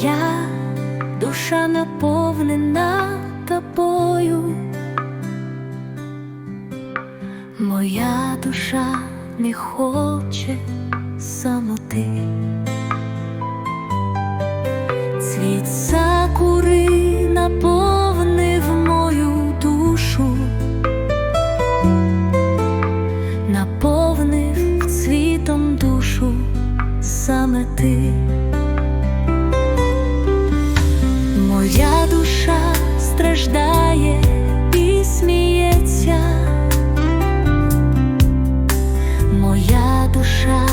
моя душа наповнена тобою, моя душа не хоче самоти. Цвіт сакури наповнив мою душу, наповнив цвітом душу саме ти. Страждає і сміється, моя душа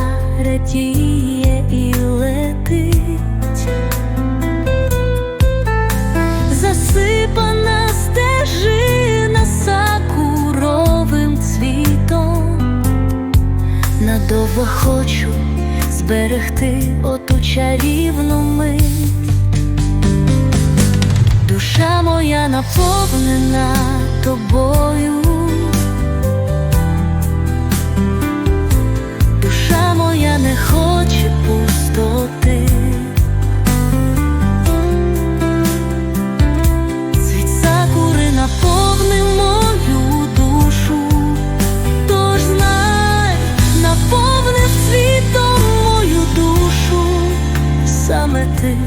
радіє і летить, засипана стежина сакуровим цвітом, надовго хочу зберегти оту чарівну мить. Наповнена тобою, душа моя не хоче пустоти. Світ сакури наповнив мою душу, тож знай, наповнив світом мою душу саме ти.